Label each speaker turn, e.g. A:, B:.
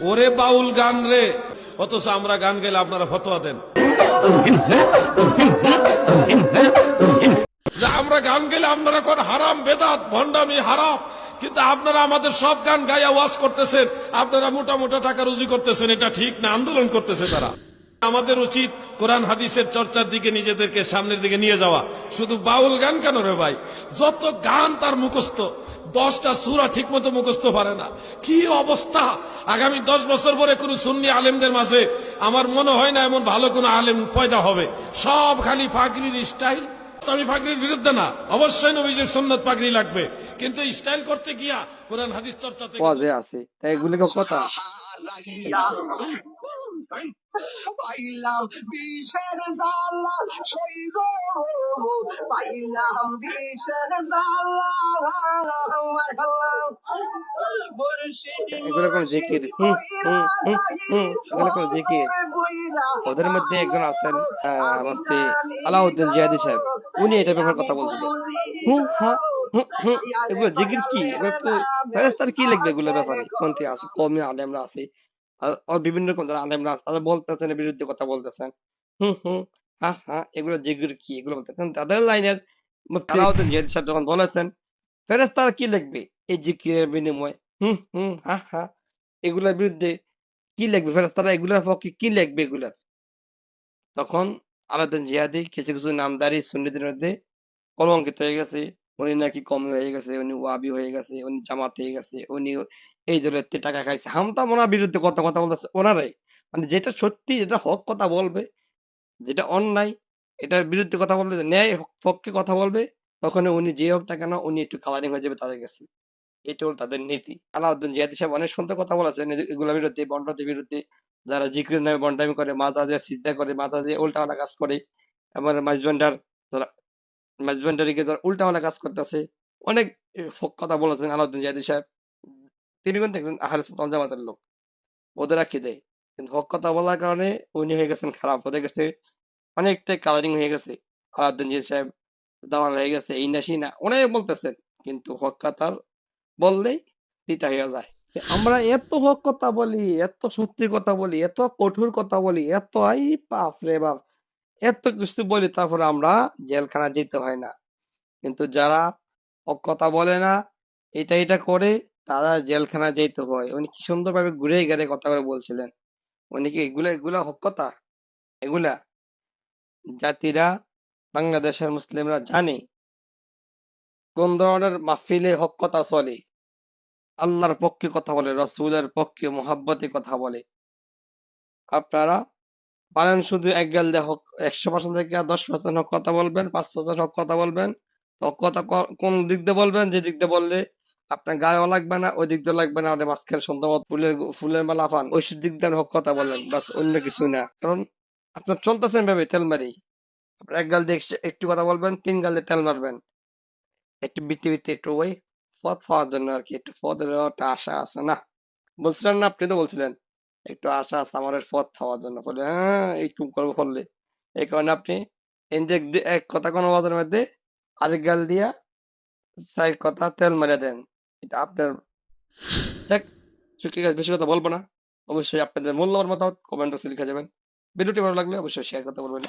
A: ওরে বাউল গান রে, অথচ আমরা গান গেলে আপনারা ফতোয়া দেন। আমরা গান গেলে আপনারা কোন হারাম, বেদাত, ভণ্ডামি, হারাম, কিন্তু আপনারা আমাদের সব গান গাইয়া ওয়াজ করতেছেন, আপনারা মোটা মোটা টাকা রুজি করতেছেন, এটা ঠিক না? আন্দোলন করতেছে তারা। আমাদের উচিত কোরআন হাদিসের চর্চার দিকে নিজেদেরকে সামনের দিকে নিয়ে যাওয়া। শুধু বাউল গান কেন রে ভাই? যত গান তার মুখস্থ দশটা সুরা ঠিক মতো মুখস্থ পারে না। কি অবস্থা? আগামী দশ বছর পরে কোন সুন্নি আলেমদের মাঝে আমার মনে হয় না এমন ভালো কোনো আলেম পয়দা হবে। সব খালি ফাকরির স্টাইল। আমি ফাকরির বিরুদ্ধে না। অবশ্যই নবীজের সন্ন্যত পাগড়ি লাগবে। কিন্তু স্টাইল করতে গিয়া কোরআন হাদিস চর্চাতে
B: আছে। তাই এগুলিকে কথা।
C: হারাইয়া পাইলাম বিষের জ্বালা সইব পাইলাম বিষের জ্বালা
B: এগুলো কোন জিকির হুম হুম হুম হুম এগুলো কোন জিকির ওদের মধ্যে একজন আছেন আহ, মুফতি আলাউদ্দিন জিয়াদি সাহেব উনি এটা ব্যাপারে কথা বলছিলেন হুম হ্যাঁ হুম হুম এগুলো জিকির কি এগুলো তো ফেরেস্তার কি লিখবে এগুলো ব্যাপারে কোনটি আছে কমে আলেমরা আছে আর আর বিভিন্ন রকম যারা আলেমরা আছে তারা বলতেছেন বিরুদ্ধে কথা বলতেছেন। হুম হুম হ্যাঁ হ্যাঁ এগুলো জিকির কি এগুলো বলতেছেন। তাদের লাইনের মুফতি আলাউদ্দিন জিয়াদি সাহেব যখন বলেছেন ফেরেস্তারা কি লিখবে? এই জিকিরের বিনিময়ে। হুম হুম হ্যাঁ হ্যাঁ এগুলোর বিরুদ্ধে কি লিখবে? ফেরেস্তারা এগুলোর পক্ষে কি লিখবে এগুলার তখন আলাউদ্দিন জিয়াদি কিছু কিছু নামদারি সুন্নিদের মধ্যে কলঙ্কিত হয়ে গেছে। উনি নাকি কম হয়ে গেছে উনি ওয়াবি হয়ে গেছে উনি জামাত হয়ে গেছে উনি এই দলের টাকা খাইছে। হামতা ওনার বিরুদ্ধে কত কথা বলতেছে? ওনারাই। মানে যেটা সত্যি, যেটা হক কথা বলবে, যেটা অন্যায়, এটার বিরুদ্ধে কথা বলবে ন্যায় পক্ষে কথা বলবে তখন উনি যে হোক না কেন উনি একটু কালারিং হয়ে যাবে তাদের কাছে। এটা হল তাদের নীতি। আলাউদ্দিন জিয়াদি সাহেব অনেক সুন্দর কথা বলেছেন এগুলোর বিরুদ্ধে, বন্ডদের বিরুদ্ধে। যারা জিক্রের নামে বন্ডামি করে মাথা দিয়ে সিদ্ধা করে মাথা দিয়ে উল্টাপাল্টা কাজ করে, আমার মাইজবেন্ডার যারা মাইজবেন্ডারিকে যারা উল্টাওয়ালা কাজ করতেছে, অনেক কথা বলেছেন আলাউদ্দিন জিয়াদি সাহেব। তিনি কিন্তু একজন আহলে সুন্নাত জামাতের লোক। ওদের কি দেয় কিন্তু হক কথা বলার কারণে উনি হয়ে গেছেন খারাপ। হতে গেছে অনেকটাই কালারিং হয়ে গেছে। আলাউদ্দিন জিয়া সাহেব দালাল হয়ে গেছে, এই না সেই না, অনেক বলতেছেন। কিন্তু হক কথার বললেই তিতা হয়ে যায়। আমরা এত হক কথা বলি, এত সত্যি কথা বলি, এত কঠোর কথা বলি এত আই বাপ রে বাপ। এত কিছু বলি, তারপরে আমরা জেলখানা যেতে হয় না। কিন্তু যারা হক কথা বলে না, এটা এটা করে তারা জেলখানা যেতে হয়। উনি কি সুন্দরভাবে ঘুরে গেলে কথা করে বলছিলেন। উনি কি এগুলা এগুলা হক কথা? এগুলা? জাতিরা, বাংলাদেশের মুসলিমরা জানে? কোন ধরনের মাহফিলে হক কথা চলে? আল্লাহর পক্ষে কথা বলে, রসুলের পক্ষে মোহাব্বতে কথা বলে। আপনারা পারেন শুধু এক গেল হক, একশো পার্সেন্ট থেকে দশ পার্সেন্ট হক কথা বলবেন, পাঁচ পার্সেন্ট হক কথা বলবেন। হক কথা কোন দিক দিয়ে বলবেন? যে দিক দিয়ে বললে আপনার গায়েও লাগবে না, ওই দিক দিয়ে লাগবে না, ওদের মাঝখানে সুন্দর ফুলের ফুলের মালা পান। ওই দিক দিয়ে হক কথা বলেন বাস অন্য কিছু না। কারণ আপনার চলতেছেন ভাবে তেল মারি। আপনার এক গাল দিয়ে একটু কথা বলবেন, তিন গাল দিয়ে তেল মারবেন। একটু বৃত্তি বৃত্তি একটু ওই পথ পাওয়ার জন্য আর কি, একটু পথের একটা আশা আছে না? বলছিলেন না, আপনি তো বলছিলেন। একটু আশা আছে আমার পথ পাওয়ার জন্য। বলে হ্যাঁ একটু করব করলে। এই কারণে আপনি এক কথা কোনো বাজারের মধ্যে আরেক গাল দিয়া সাইড কথা তেল মেরে দেন। এটা আপনার দেখ ঠিক আছে বেশি কথা বলব না। অবশ্যই আপনাদের মূল্যবান মতামত কমেন্ট বক্সে লিখে যাবেন। ভিডিওটি ভালো লাগলে অবশ্যই শেয়ার করতে বলবেন